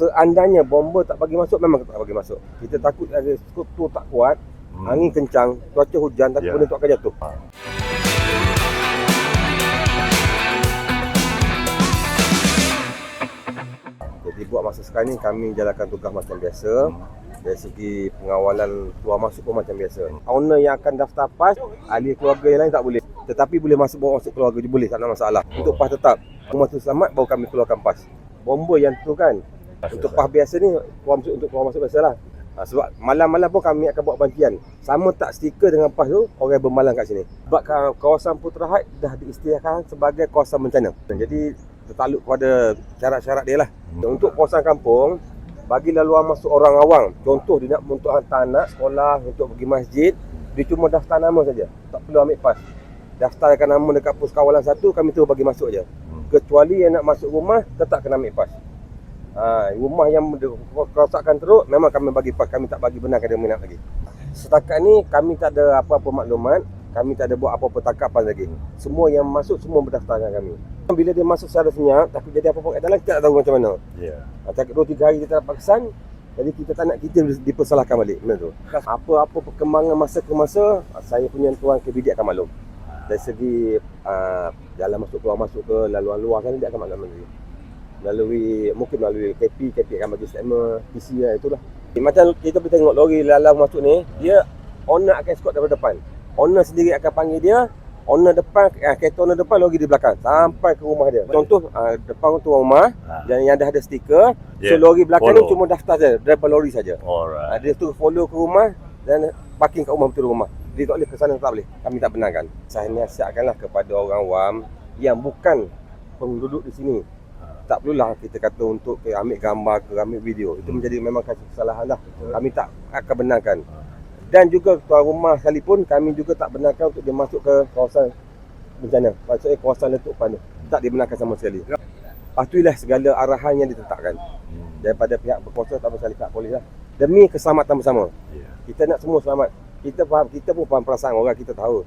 seandainya bomba tak bagi masuk memang tak bagi masuk. Kita takut ada skuter tak kuat, Hmm. angin kencang, cuaca hujan takut Ya. benda tu akan jatuh. Jadi buat masa sekarang ni kami jalankan tugas macam biasa. Hmm. Dari segi pengawalan keluar masuk pun macam biasa. Owner yang akan daftar PAS, ahli keluarga yang lain tak boleh. Tetapi boleh masuk bawa masuk keluarga je boleh, tak ada masalah. Untuk PAS tetap. Rumah tu selamat baru kami keluarkan PAS. Bomba yang tu kan, untuk PAS biasa ni keluar masuk untuk keluar masuk biasalah. Ha, sebab malam-malam pun kami akan buat bantian. Sama tak stiker dengan PAS tu, orang bermalam kat sini. Sebab ka- kawasan Putra Heights dah diisytiharkan sebagai kawasan bencana. Jadi tertaluk kepada syarat-syarat dia lah. Hmm. Untuk kawasan kampung, bagi laluan masuk orang awam. Contoh dia nak untuk hantar anak sekolah, untuk pergi masjid, dia cuma daftar nama saja. Tak perlu ambil PAS. Daftarkan nama dekat pos kawalan satu, kami terus bagi masuk je. Hmm. Kecuali yang nak masuk rumah, tetap kena ambil PAS. Ha, rumah yang kerosakan teruk, memang kami bagi. Kami tak bagi benar dia minat lagi. Setakat ni, kami tak ada apa-apa maklumat. Kami tak ada buat apa-apa tangkapan lagi. Semua yang masuk, semua berdaftar dengan kami. Bila dia masuk secara senyap, tapi jadi apa-apa kat dalam, kita tak tahu macam mana. Ya. Macam 2-3 hari kita dapat kesan Jadi kita tak nak kita dipersalahkan balik Benda tu Apa-apa perkembangan masa ke masa Saya punya tuan KBD akan maklum Dari segi uh, Jalan masuk keluar masuk ke Laluan luar kan Dia akan maklum nanti Melalui Mungkin melalui KP KP akan bagi statement PC lah itulah Macam kita boleh tengok lori lalang masuk ni Dia Owner akan escort daripada depan Owner sendiri akan panggil dia Owner depan, eh, kereta owner depan lori di belakang Sampai ke rumah dia Contoh, uh, depan tu rumah Ha. dan yang dah ada stiker So Yeah. lori belakang ni Follow. cuma daftar saja driver lori saja. Alright. Uh, dia tu follow ke rumah dan parking kat rumah betul rumah. Dia tak boleh ke sana tak boleh. Kami tak benarkan. Saya nasihatkanlah kepada orang awam yang bukan penduduk di sini. Tak perlulah kita kata untuk ke ambil gambar ke ambil video. Itu Hmm. menjadi memang kesalahan lah. Kami tak akan benarkan. Dan juga tuan rumah sekalipun kami juga tak benarkan untuk dia masuk ke kawasan bencana. Maksudnya kawasan letupan tu. Tak dibenarkan sama sekali. Patuhilah segala arahan yang ditetapkan Hmm. daripada pihak berkuasa tak sekali pihak polis lah. Demi keselamatan bersama. Ya. Kita nak semua selamat. Kita faham, kita pun faham perasaan orang kita tahu.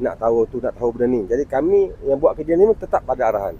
Nak tahu tu, nak tahu benda ni. Jadi kami yang buat kerja ni tetap pada arahan.